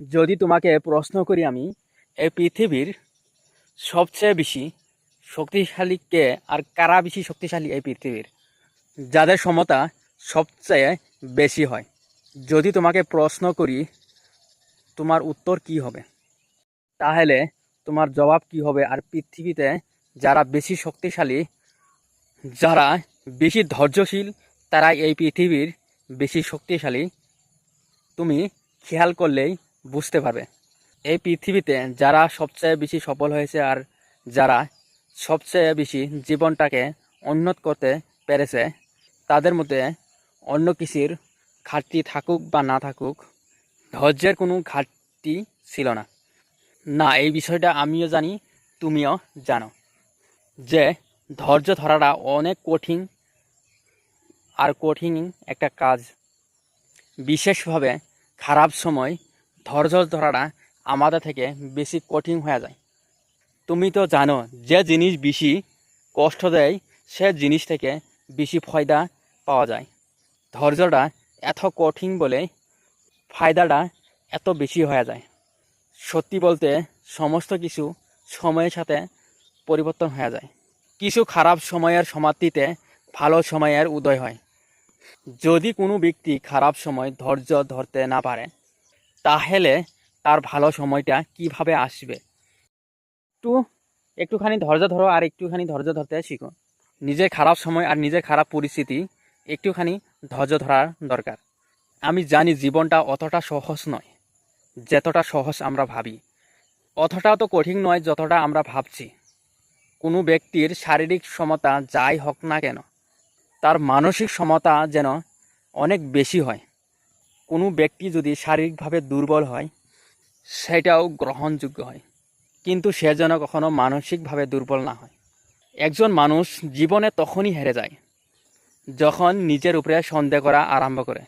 যদি তোমাকে প্রশ্ন করি আমি, এই পৃথিবীর সবচেয়ে বেশি শক্তিশালী কে আর কারা বেশি শক্তিশালী এই পৃথিবীর? যাদের ক্ষমতা সবচেয়ে বেশি হয়। যদি তোমাকে প্রশ্ন করি, তোমার উত্তর কি হবে? তাহলে তোমার জবাব কি হবে? আর পৃথিবীতে যারা বেশি শক্তিশালী, যারা বেশি ধৈর্যশীল তারা এই পৃথিবীর বেশি শক্তিশালী। তুমি খেয়াল করলেই বুঝতে পারবে। এই পৃথিবীতে যারা সবচেয়ে বেশি সফল হয়েছে আর যারা সবচেয়ে বেশি জীবনটাকে উন্নত করতে পেরেছে, তাদের মধ্যে অন্য কিছুর ঘাটতি থাকুক বা না থাকুক, ধৈর্যের কোনো ঘাটতি ছিল না। না, এই বিষয়টা আমিও জানি, তুমিও জানো যে ধৈর্য ধরাটা অনেক কঠিন আর কঠিন একটা কাজ। বিশেষভাবে খারাপ সময় ধৈর্য ধরাটা আমাদের থেকে বেশি কঠিন হয়ে যায়। তুমি তো জানো, যে জিনিস বেশি কষ্ট দেয়, সে জিনিস থেকে বেশি ফায়দা পাওয়া যায়। ধৈর্যটা এত কঠিন বলে ফায়দাটা এত বেশি হয়ে যায়। সত্যি বলতে সমস্ত কিছু সময়ের সাথে পরিবর্তন হয়ে যায়। কিছু খারাপ সময়ের সমাপ্তিতে ভালো সময়ের উদয় হয়। যদি কোনো ব্যক্তি খারাপ সময় ধৈর্য ধরতে না পারে তাহলে তার ভালো সময়টা কীভাবে আসবে? একটু, একটুখানি ধৈর্য ধরো আর একটুখানি ধৈর্য ধরতে শিখো। নিজের খারাপ সময় আর নিজের খারাপ পরিস্থিতি একটুখানি ধৈর্য ধরার দরকার। আমি জানি জীবনটা অতটা সহজ নয়, যতটা সহজ আমরা ভাবি। অতটা তো কঠিন নয় যতটা আমরা ভাবছি। কোনো ব্যক্তির শারীরিক ক্ষমতা যাই হোক না কেন, তার মানসিক ক্ষমতা যেন অনেক বেশি হয়। কোনো ব্যক্তি যদি শারীরিকভাবে দুর্বল হয়, সেটাও গ্রহণযোগ্য হয়। কিন্তু সে যেন কখনো মানসিকভাবে দুর্বল না হয়। একজন মানুষ জীবনে তখনই হেরে যায়, যখন নিজের উপরে সন্দেহ করা আরম্ভ করে।